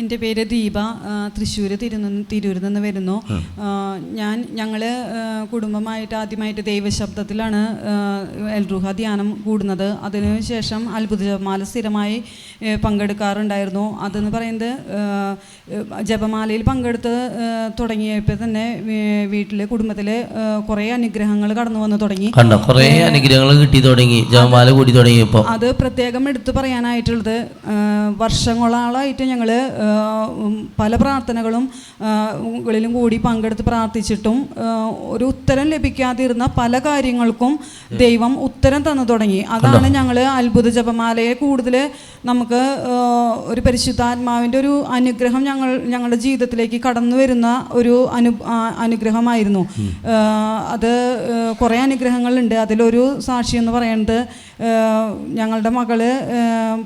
എന്റെ പേര് ദീപ തൃശ്ശൂർ തിരുന തിരൂരിൽ നിന്ന് വരുന്നു. ഞാൻ ഞങ്ങൾ കുടുംബമായിട്ട് ആദ്യമായിട്ട് ദൈവശബ്ദത്തിലാണ് എൽറുഹ ധ്യാനം കൂടുന്നത്. അതിനുശേഷം അത്ഭുത ജപമാല സ്ഥിരമായി പങ്കെടുക്കാറുണ്ടായിരുന്നു. അതെന്ന് പറയുന്നത് ജപമാലയിൽ പങ്കെടുത്ത് തുടങ്ങിയപ്പോൾ തന്നെ വീട്ടിൽ കുടുംബത്തിൽ കുറേ അനുഗ്രഹങ്ങൾ കടന്നു വന്നു തുടങ്ങി. കുറേ അനുഗ്രഹങ്ങൾ കിട്ടി തുടങ്ങി ജപമാല കൂടി തുടങ്ങിയപ്പോൾ അത് പ്രത്യേകം എടുത്തു പറയാനായിട്ടുള്ളത് വർഷങ്ങളാളായിട്ട് ഞങ്ങൾ പല പ്രാർത്ഥനകളും കളിലും കൂടി പങ്കെടുത്ത് പ്രാർത്ഥിച്ചിട്ടും ഒരു ഉത്തരം ലഭിക്കാതിരുന്ന പല കാര്യങ്ങൾക്കും ദൈവം ഉത്തരം തന്നു തുടങ്ങി. അതാണ് ഞങ്ങൾ അത്ഭുത ജപമാലയെ കൂടുതൽ നമുക്ക് ഒരു പരിശുദ്ധാത്മാവിന്റെ ഒരു അനുഗ്രഹം ഞങ്ങൾ ഞങ്ങളുടെ ജീവിതത്തിലേക്ക് കടന്നു വരുന്ന ഒരു അനു അനുഗ്രഹമായിരുന്നു. അത് കുറേ അനുഗ്രഹങ്ങളുണ്ട്. അതിലൊരു സാക്ഷി എന്ന് പറയുന്നത് ഞങ്ങളുടെ മകൾ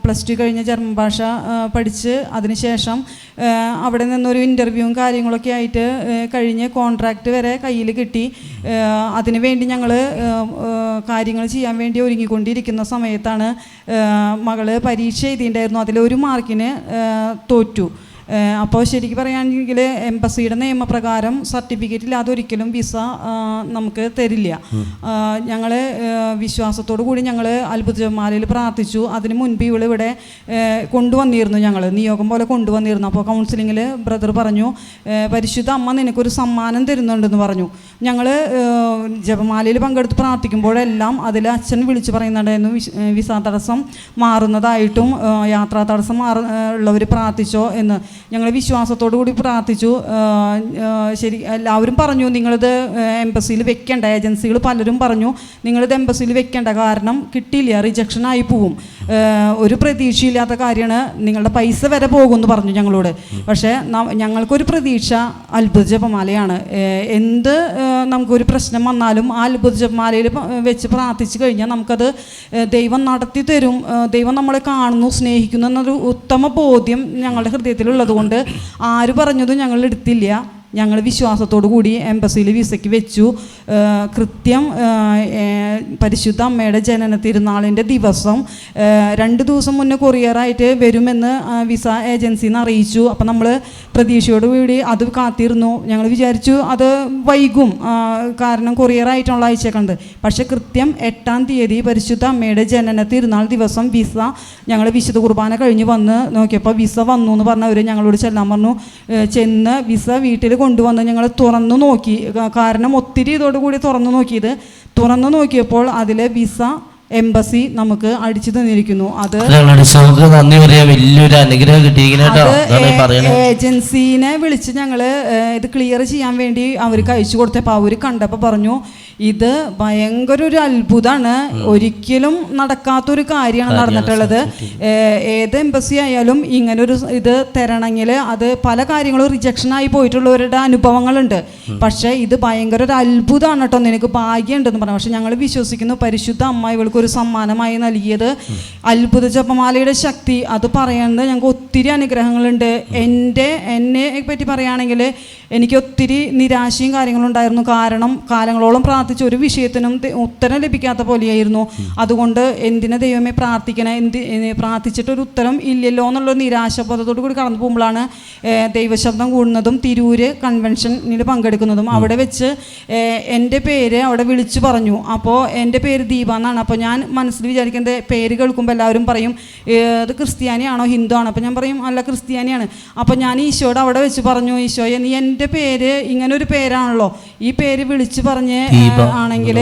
പ്ലസ് ടു കഴിഞ്ഞ് ജർമ്മൻ ഭാഷ പഠിച്ച് അതിനുശേഷം ആ, അവിടെ നിന്നൊരു ഇന്റർവ്യൂവും കാര്യങ്ങളൊക്കെ ആയിട്ട് കഴിഞ്ഞ് കോൺട്രാക്റ്റ് വരെ കയ്യിൽ കിട്ടി. അതിനുവേണ്ടി അതിനു വേണ്ടി ഞങ്ങൾ കാര്യങ്ങൾ ചെയ്യാൻ വേണ്ടി ഒരുങ്ങിക്കൊണ്ടിരിക്കുന്ന സമയത്താണ് മകൾ പരീക്ഷ എഴുതിയിട്ടുണ്ടായിരുന്നു. അതിലൊരു മാർക്കിന് തോറ്റു. അപ്പോൾ ശരിക്കും പറയുകയാണെങ്കിൽ എംബസിയുടെ നിയമപ്രകാരം സർട്ടിഫിക്കറ്റിൽ അതൊരിക്കലും ഒരിക്കലും വിസ നമുക്ക് തരില്ല. ഞങ്ങൾ വിശ്വാസത്തോടു കൂടി ഞങ്ങൾ അത്ഭുതമാലയിൽ പ്രാർത്ഥിച്ചു. അതിന് മുൻപ് ഇവൾ ഇവിടെ കൊണ്ടുവന്നിരുന്നു ഞങ്ങൾ നിയോഗം പോലെ കൊണ്ടുവന്നിരുന്നു. അപ്പോൾ കൗൺസിലിങ്ങിൽ ബ്രദർ പറഞ്ഞു പരിശുദ്ധ അമ്മ നിനക്കൊരു സമ്മാനം തരുന്നുണ്ടെന്ന് പറഞ്ഞു. ഞങ്ങൾ ജപമാലയിൽ പങ്കെടുത്ത് പ്രാർത്ഥിക്കുമ്പോഴെല്ലാം അതിൽ അച്ഛൻ വിളിച്ച് പറയുന്നുണ്ടായിരുന്നു വിസ തടസ്സം മാറുന്നതായിട്ടും യാത്രാ തടസ്സം മാറ ഉള്ളവർ പ്രാർത്ഥിച്ചോ എന്ന്. ഞങ്ങൾ വിശ്വാസത്തോടു കൂടി പ്രാർത്ഥിച്ചു. ശരി എല്ലാവരും പറഞ്ഞു നിങ്ങളിത് എംബസിയിൽ വെക്കേണ്ട. ഏജൻസികൾ പലരും പറഞ്ഞു നിങ്ങളിത് എംബസിയിൽ വെക്കേണ്ട. കാരണം കിട്ടിയില്ല റിജക്ഷൻ ആയി പോവും. ഒരു പ്രതീക്ഷയില്ലാത്ത കാര്യമാണ് നിങ്ങളുടെ പൈസ വരെ പോകുമെന്ന് പറഞ്ഞു ഞങ്ങളോട്. പക്ഷേ ഞങ്ങൾക്കൊരു പ്രതീക്ഷ അത്ഭുത ജപമാലയാണ് എന്ത് നമുക്കൊരു പ്രശ്നം വന്നാലും ആ അത്ഭുത ജപമാലയിൽ വെച്ച് പ്രാർത്ഥിച്ചു കഴിഞ്ഞാൽ നമുക്കത് ദൈവം നടത്തി തരും ദൈവം നമ്മളെ കാണുന്നു സ്നേഹിക്കുന്നു എന്നൊരു ഉത്തമ ബോധ്യം ഞങ്ങളുടെ ഹൃദയത്തിലുള്ളത് കൊണ്ട് ആര് പറഞ്ഞതും ഞങ്ങൾ എടുത്തില്ല. ഞങ്ങൾ വിശ്വാസത്തോടു കൂടി എംബസിയിൽ വിസയ്ക്ക് വെച്ചു. കൃത്യം പരിശുദ്ധ അമ്മയുടെ ജനന തിരുനാളിന്റെ ദിവസം രണ്ട് ദിവസം മുന്നേ കൊറിയറായിട്ട് വരുമെന്ന് വിസ ഏജൻസിയിൽ നിന്ന് അറിയിച്ചു. അപ്പം നമ്മൾ പ്രതീക്ഷയോടുകൂടി അത് കാത്തിരുന്നു. ഞങ്ങൾ വിചാരിച്ചു അത് വൈകും കാരണം കൊറിയറായിട്ടുള്ള അയച്ചേക്കുണ്ട് പക്ഷെ കൃത്യം എട്ടാം തീയതി പരിശുദ്ധ അമ്മയുടെ ജനന തിരുനാൾ ദിവസം വിസ ഞങ്ങൾ വിശുദ്ധ കുർബാന കഴിഞ്ഞ് വന്ന് നോക്കിയപ്പോൾ വിസ വന്നു എന്ന് പറഞ്ഞവർ ഞങ്ങളോട് ചെല്ലാൻ പറഞ്ഞു. ചെന്ന് വിസ വീട്ടിൽ കൊണ്ടുവന്ന് ഞങ്ങൾ തുറന്നു നോക്കി. കാരണം ഒത്തിരി ഇതോടുകൂടി തുറന്നു നോക്കിയത്. തുറന്നു നോക്കിയപ്പോൾ അതിലെ വിസ എംബസി നമുക്ക് അടിച്ചു തന്നിരിക്കുന്നു. അത് നന്ദി പറയാ. വലിയൊരു അനുഗ്രഹം കിട്ടിയിരിക്കുന്നു കേട്ടോ. അത് അതാണ് ഈ ഏ- വിളിച്ച് ഞങ്ങൾ ഇത് ക്ലിയർ ചെയ്യാൻ വേണ്ടി അവർക്ക് അയച്ചു കൊടുത്തപ്പോൾ അവർ കണ്ടപ്പോൾ പറഞ്ഞു ഇത് ഭയങ്കര ഒരു അത്ഭുതമാണ് ഒരിക്കലും നടക്കാത്തൊരു കാര്യമാണ് നടന്നിട്ടുള്ളത്. ഏത് എംബസി ആയാലും ഇങ്ങനൊരു ഇത് തരണമെങ്കിൽ അത് പല കാര്യങ്ങളും റിജക്ഷൻ ആയി പോയിട്ടുള്ളവരുടെ അനുഭവങ്ങളുണ്ട്. പക്ഷേ ഇത് ഭയങ്കര ഒരു അത്ഭുതമാണ് കേട്ടോ. നിനക്ക് ഭാഗ്യമുണ്ടെന്ന് പറഞ്ഞു. പക്ഷെ ഞങ്ങൾ വിശ്വസിക്കുന്നു പരിശുദ്ധ അമ്മ ഇവൾക്ക് ഒരു സമ്മാനമായി നൽകിയത്. അത്ഭുത ജപമാലയുടെ ശക്തി. അത് പറയേണ്ടത് ഞങ്ങൾക്ക് ഒത്തിരി അനുഗ്രഹങ്ങളുണ്ട്. എന്റെ എന്നെ പറ്റി പറയുകയാണെങ്കിൽ എനിക്ക് ഒത്തിരി നിരാശയും കാര്യങ്ങളും ഉണ്ടായിരുന്നു. കാരണം കാലങ്ങളോളം പ്രാർത്ഥിച്ച ഒരു വിഷയത്തിനും ഉത്തരം ലഭിക്കാത്ത പോലെയായിരുന്നു. അതുകൊണ്ട് എന്തിനെ ദൈവമേ പ്രാർത്ഥിക്കണേ? എന്ത് പ്രാർത്ഥിച്ചിട്ടൊരു ഉത്തരം ഇല്ലല്ലോ എന്നുള്ള നിരാശബോധത്തോടു കൂടി കടന്നു പോകുമ്പോഴാണ് ദൈവശബ്ദം കൂടുന്നതും തിരൂര് കൺവെൻഷനിൽ പങ്കെടുക്കുന്നതും. അവിടെ വെച്ച് എന്റെ പേര് അവിടെ വിളിച്ചു പറഞ്ഞു. അപ്പോൾ എന്റെ പേര് ദീപ എന്നാണ്. അപ്പോൾ ഞാൻ മനസ്സിൽ വിചാരിക്കുന്നത് പേര് കേൾക്കുമ്പോൾ എല്ലാവരും പറയും അത് ക്രിസ്ത്യാനിയാണോ ഹിന്ദു ആണോ അപ്പോൾ ഞാൻ പറയും അല്ല ക്രിസ്ത്യാനിയാണ്. അപ്പോൾ ഞാൻ ഈശോയോട് അവിടെ വെച്ച് പറഞ്ഞു ഈശോയെ നീ എന്റെ പേര് ഇങ്ങനെ ഒരു പേരാണല്ലോ. ഈ പേര് വിളിച്ച് പറഞ്ഞ്. ആണെങ്കിൽ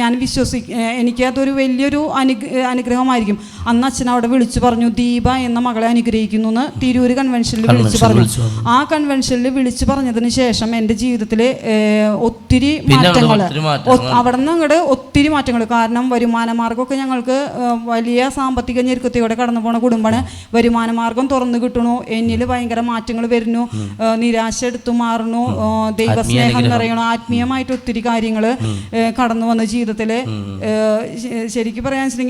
ഞാൻ വിശ്വസി എനിക്കതൊരു എനിക്ക് അതൊരു വലിയൊരു അനു അനുഗ്രഹമായിരിക്കും. അന്ന് അച്ഛൻ അവിടെ വിളിച്ചു പറഞ്ഞു ദീപ എന്ന മകളെ അനുഗ്രഹിക്കുന്നു എന്ന് തിരൂര് കൺവെൻഷനിൽ വിളിച്ചു പറഞ്ഞു. ആ കൺവെൻഷനിൽ വിളിച്ചു പറഞ്ഞതിന് ശേഷം എന്റെ ജീവിതത്തിൽ ഒത്തിരി മാറ്റങ്ങൾ അവിടെ നിന്ന് അങ്ങോട്ട് ഒത്തിരി മാറ്റങ്ങൾ കാരണം വരുമാന മാർഗമൊക്കെ ഞങ്ങൾക്ക് വലിയ സാമ്പത്തിക ഞെരുക്കത്തിലൂടെ കടന്നു പോണ കുടുംബമാണ് വരുമാന മാർഗം തുറന്നു കിട്ടണു. എന്നിൽ ഭയങ്കര മാറ്റങ്ങൾ വരുന്നു. നിരാശ എടുത്തു മാറണു ദൈവസ്നേഹം. നിറയണു. ആത്മീയമായിട്ട് ഒത്തിരി കാര്യങ്ങൾ കടന്നു വന്ന ജീവിതത്തിൽ ശരിക്കും പറയാൻ വെച്ചിട്ടുണ്ടെങ്കിൽ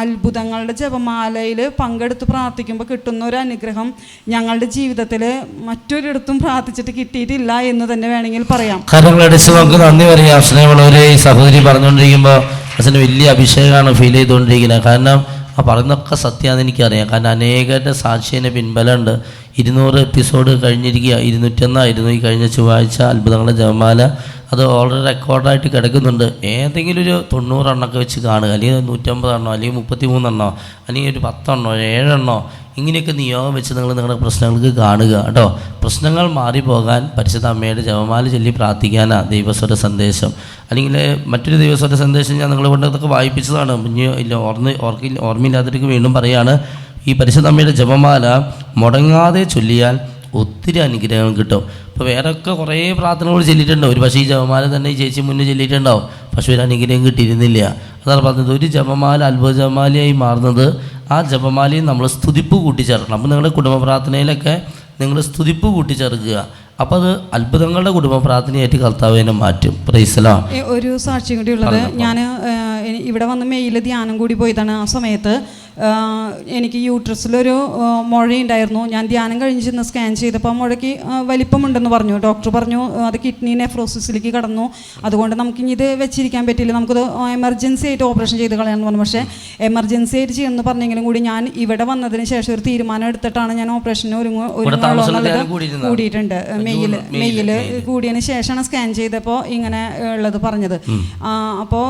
അത്ഭുതങ്ങളുടെ ജപമാലയിൽ പങ്കെടുത്ത് പ്രാർത്ഥിക്കുമ്പോൾ കിട്ടുന്ന ഒരു അനുഗ്രഹം ഞങ്ങളുടെ ജീവിതത്തിൽ മറ്റൊരിടത്തും പ്രാർത്ഥിച്ചിട്ട് കിട്ടിയിട്ടില്ല എന്ന് തന്നെ വേണമെങ്കിൽ പറയാം. കരങ്ങളടിച്ച് നമുക്ക് നന്ദി പറയാം. സ്നേഹമുള്ളവരെ ഈ സഹോദരി പറഞ്ഞുകൊണ്ടിരിക്കുമ്പോൾ അച്ഛന് വലിയ അഭിഷേകമാണ് ഫീൽ ചെയ്തുകൊണ്ടിരിക്കുന്നത്. കാരണം ആ പറയുന്നതൊക്കെ സത്യമാണെന്ന് എനിക്കറിയാം. കാരണം അനേകരുടെ സാക്ഷിയുടെ പിൻബലമുണ്ട്. ഇരുന്നൂറ് എപ്പിസോഡ് കഴിഞ്ഞിരിക്കുക. ഇരുന്നൂറ്റൊന്നായിരുന്നു ഈ കഴിഞ്ഞ ചൊവ്വാഴ്ച അത്ഭുതങ്ങളുടെ ജപമാല. അത് ഓൾറെഡി റെക്കോർഡായിട്ട് കിടക്കുന്നുണ്ട്. ഏതെങ്കിലും ഒരു തൊണ്ണൂറെണ്ണമൊക്കെ വെച്ച് കാണുക. അല്ലെങ്കിൽ നൂറ്റമ്പതെണ്ണോ അല്ലെങ്കിൽ മുപ്പത്തി മൂന്നെണ്ണോ അല്ലെങ്കിൽ ഒരു പത്തെണ്ണോ ഏഴെണ്ണോ ഇങ്ങനെയൊക്കെ നിയോഗം വെച്ച് നിങ്ങൾ നിങ്ങളുടെ പ്രശ്നങ്ങൾക്ക് കാണുക കേട്ടോ. പ്രശ്നങ്ങൾ മാറിപ്പോകാൻ പരിശുദ്ധ അമ്മയുടെ ജപമാല ചൊല്ലി പ്രാർത്ഥിക്കാനാണ് ദൈവസ്വര സന്ദേശം. അല്ലെങ്കിൽ മറ്റൊരു ദൈവസ്വര സന്ദേശം ഞാൻ നിങ്ങളെ കൊണ്ട് അതൊക്കെ വായിപ്പിച്ചതാണ്. മുന്നേ ഇല്ല ഓർമ്മ ഓർക്കില്ല ഓർമ്മയില്ലാത്തവർക്ക് വീണ്ടും പറയുകയാണ് ഈ പരിശുദ്ധ അമ്മയുടെ ജപമാല മുടങ്ങാതെ ചൊല്ലിയാൽ ഒത്തിരി അനുഗ്രഹങ്ങൾ കിട്ടും. ഇപ്പോൾ വേറൊക്കെ കുറേ പ്രാർത്ഥനകൾ ചൊല്ലിയിട്ടുണ്ടാവും ഒരു പക്ഷേ ഈ ജപമാല തന്നെ ഈ ചേച്ചി മുന്നേ ചൊല്ലിയിട്ടുണ്ടാവും. പക്ഷേ ഒരു അനുഗ്രഹം കിട്ടിയിരുന്നില്ല. അതാണ് പറഞ്ഞത് ഒരു ജപമാല അത്ഭുത ജപമാലയായി മാറുന്നത് ആ ജപമാലയിൽ നമ്മൾ സ്തുതിപ്പ് കൂട്ടിച്ചേർക്കണം. അപ്പോൾ നിങ്ങളുടെ കുടുംബ പ്രാർത്ഥനയിലൊക്കെ നിങ്ങൾ സ്തുതിപ്പ് കൂട്ടിച്ചേർക്കുക. അപ്പോൾ അത് അത്ഭുതങ്ങളുടെ കുടുംബ പ്രാർത്ഥനയായിട്ട് കർത്താവിനെ മാറ്റും. പ്രൈസലോ ഒരു സാക്ഷ്യം കൂടി ഉള്ളത്. ഞാൻ ഇവിടെ വന്ന് മെയിൽ ധ്യാനം കൂടി പോയതാണ് ആ സമയത്ത്. എനിക്ക് യൂട്രസിലൊരു മുഴയുണ്ടായിരുന്നു. ഞാൻ ധ്യാനം കഴിഞ്ഞ് ചെന്ന് സ്കാൻ ചെയ്തപ്പോൾ ആ മുഴയ്ക്ക് വലിപ്പമുണ്ടെന്ന് പറഞ്ഞു. ഡോക്ടർ പറഞ്ഞു അത് കിഡ്നി നെഫ്രോസിസിലേക്ക് കടന്നു. അതുകൊണ്ട് നമുക്കിനി ഇത് വെച്ചിരിക്കാൻ പറ്റില്ല. നമുക്കത് എമർജൻസി ആയിട്ട് ഓപ്പറേഷൻ ചെയ്ത് കളയാമെന്ന് പറഞ്ഞു. പക്ഷേ എമർജൻസി ആയിട്ട് ചെയ്യുമെന്ന് പറഞ്ഞെങ്കിലും കൂടി ഞാൻ ഇവിടെ വന്നതിന് ശേഷം ഒരു തീരുമാനം എടുത്തിട്ടാണ് ഞാൻ ഓപ്പറേഷന് ഒരുങ്ങ? കൂടിയിട്ടുണ്ട്. മെയ്യിൽ മെയ്യിൽ കൂടിയതിന് ശേഷമാണ് സ്കാൻ ചെയ്തപ്പോൾ ഇങ്ങനെ ഉള്ളത് പറഞ്ഞത്. അപ്പോൾ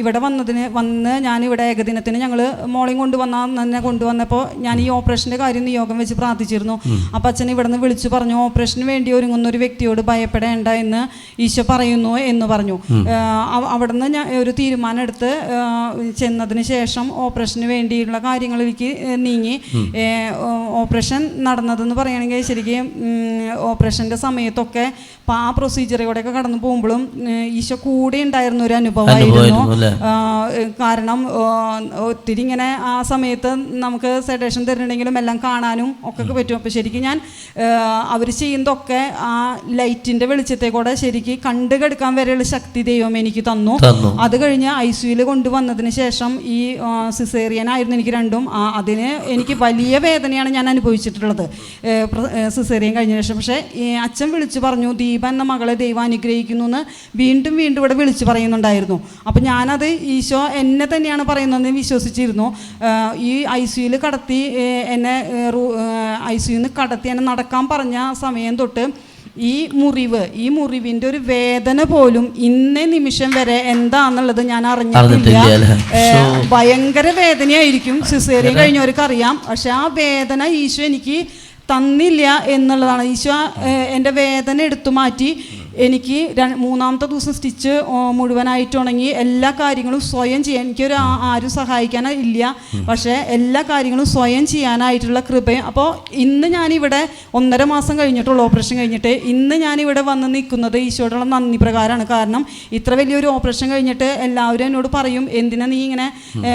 ഇവിടെ വന്നതിന് വന്ന് ഞാൻ ഇവിടെ ഏകദിനത്തിന് ഞങ്ങൾ മോളെയും കൊണ്ടുവന്ന തന്നെ കൊണ്ടുവന്നപ്പോൾ ഞാൻ ഈ ഓപ്പറേഷന്റെ കാര്യം നിയോഗം വെച്ച് പ്രാർത്ഥിച്ചിരുന്നു. അപ്പം അച്ഛൻ ഇവിടെ നിന്ന് വിളിച്ചു പറഞ്ഞു ഓപ്പറേഷന് വേണ്ടി ഒരുങ്ങുന്ന ഒരു വ്യക്തിയോട് ഭയപ്പെടേണ്ട എന്ന് ഈശോ പറയുന്നു എന്ന് പറഞ്ഞു. അവിടെ നിന്ന് ഞാൻ ഒരു തീരുമാനം എടുത്ത് ചെന്നതിന് ശേഷം ഓപ്പറേഷന് വേണ്ടിയുള്ള കാര്യങ്ങളിലേക്ക് നീങ്ങി. ഓപ്പറേഷൻ നടന്നതെന്ന് പറയുകയാണെങ്കിൽ ശരിക്കും ഓപ്പറേഷന്റെ സമയത്തൊക്കെ അപ്പം ആ പ്രൊസീജിയറിലൂടെയൊക്കെ കടന്നു പോകുമ്പോഴും ഈശോ കൂടെ ഉണ്ടായിരുന്ന ഒരു അനുഭവമായിരുന്നു. കാരണം ഒത്തിരി ഇങ്ങനെ ആ സമയത്ത് നമുക്ക് സെഡേഷൻ തരുന്നുണ്ടെങ്കിലും എല്ലാം കാണാനും ഒക്കെ പറ്റും. അപ്പോൾ ശരിക്കും ഞാൻ അവർ ചെയ്യുന്നതൊക്കെ ആ ലൈറ്റിന്റെ വെളിച്ചത്തെ കൂടെ ശരിക്കും കണ്ടുകെടുക്കാൻ വരെയുള്ള ശക്തി ദൈവം എനിക്ക് തന്നു. അത് കഴിഞ്ഞ് ഐ സിയുയിൽ കൊണ്ടുവന്നതിന് ശേഷം ഈ സിസേറിയൻ ആയിരുന്നു എനിക്ക് രണ്ടും. അതിന് എനിക്ക് വലിയ വേദനയാണ് ഞാൻ അനുഭവിച്ചിട്ടുള്ളത്. സിസേറിയൻ കഴിഞ്ഞ ശേഷം. പക്ഷേ അച്ഛൻ വിളിച്ചു പറഞ്ഞു ദീപ എന്ന മകളെ ദൈവം അനുഗ്രഹിക്കുന്നു എന്ന് വീണ്ടും വീണ്ടും ഇവിടെ വിളിച്ചു പറയുന്നുണ്ടായിരുന്നു. അപ്പം ഞാനത് ഈശോ എന്നെ തന്നെയാണ് പറയുന്നതെന്ന് വിശ്വസിച്ചിരുന്നു. ഈ ഐ സിയുയിൽ കടത്തി എന്നെ ഐ സിയുന്ന് കടത്തി എന്നെ നടക്കാൻ പറഞ്ഞ സമയം തൊട്ട് ഈ മുറിവ് ഈ മുറിവിന്റെ ഒരു വേദന പോലും ഇന്നേ നിമിഷം വരെ എന്താന്നുള്ളത് ഞാൻ അറിഞ്ഞിട്ടില്ല. ഭയങ്കര വേദനയായിരിക്കും. സിസേറിയ കഴിഞ്ഞവർക്ക് അറിയാം. പക്ഷെ ആ വേദന ഈശോ എനിക്ക് തന്നില്ല എന്നുള്ളതാണ്. ഈശോ എന്റെ വേദന എടുത്തു മാറ്റി. എനിക്ക് മൂന്നാമത്തെ ദിവസം സ്റ്റിച്ച് മുഴുവനായിട്ട് ഉണങ്ങി എല്ലാ കാര്യങ്ങളും സ്വയം ചെയ്യാൻ എനിക്കൊരു ആരും സഹായിക്കാൻ ഇല്ല. പക്ഷേ എല്ലാ കാര്യങ്ങളും സ്വയം ചെയ്യാനായിട്ടുള്ള കൃപയും. അപ്പോൾ ഇന്ന് ഞാനിവിടെ ഒന്നര മാസം കഴിഞ്ഞിട്ടുള്ള ഓപ്പറേഷൻ കഴിഞ്ഞിട്ട് ഇന്ന് ഞാനിവിടെ വന്ന് നിൽക്കുന്നത് ഈശോയോടുള്ള നന്ദി പ്രകാരമാണ്. കാരണം ഇത്ര വലിയൊരു ഓപ്പറേഷൻ കഴിഞ്ഞിട്ട് എല്ലാവരും എന്നോട് പറയും എന്തിനാ നീ ഇങ്ങനെ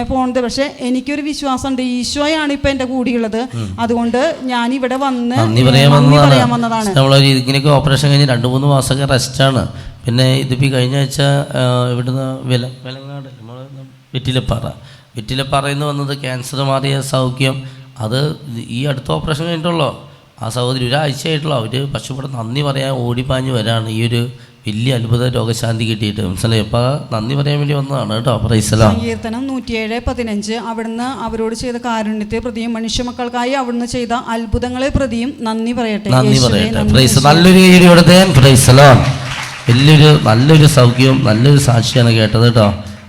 പോണത്? പക്ഷേ എനിക്കൊരു വിശ്വാസമുണ്ട്. ഈശോയാണ് ഇപ്പം എന്റെ കൂടിയുള്ളത്. അതുകൊണ്ട് ഞാനിവിടെ വന്ന് പറയാൻ വന്നതാണ്. ഓപ്പറേഷൻ കഴിഞ്ഞ് രണ്ട് മൂന്ന് മാസമൊക്കെ റെസ്റ്റാണ് പിന്നെ ഇതിപ്പോൾ കഴിഞ്ഞ ആഴ്ച ഇവിടുന്ന് വില വിലങ്ങാട് നമ്മൾ വെറ്റിലപ്പാറ. വെറ്റിലപ്പാറയിൽ നിന്ന് വന്നത് ക്യാൻസർ മാറിയ സൗഖ്യം. അത് ഈ അടുത്ത ഓപ്പറേഷൻ കഴിഞ്ഞിട്ടുള്ളോ? ആ സഹോദരി ഒരാഴ്ചയായിട്ടുള്ളൂ? അവർ പക്ഷെ ഇവിടെ നന്ദി പറയാൻ ഓടിപ്പാഞ്ഞ് വരാണ് ഈ ഒരു വലിയ അത്ഭുത രോഗശാന്തി കിട്ടിയിട്ട്. മനസ്സിലായി? അപ്പോൾ നന്ദി പറയാൻ വേണ്ടി വന്നതാണ് കേട്ടോ. പ്രൈസലാം സങ്കീർത്തനം നൂറ്റിയേഴ് പതിനഞ്ച്. അവിടുന്ന് അവരോട് ചെയ്ത കാരുണ്യത്തെ പ്രതിയും മനുഷ്യമക്കൾക്കായി അവിടുന്ന് ചെയ്ത അത്ഭുതങ്ങളെ പ്രതിയും നന്ദി പറയട്ടെ. നന്ദി പറയട്ടെ. പ്രൈസ് നല്ലൊരു കൈയ്യടി കൊടുത്തേ പ്രൈസലോ വലിയൊരു നല്ലൊരു സൗഖ്യവും നല്ലൊരു സാക്ഷിയാണ് കേട്ടത് കേട്ടോ.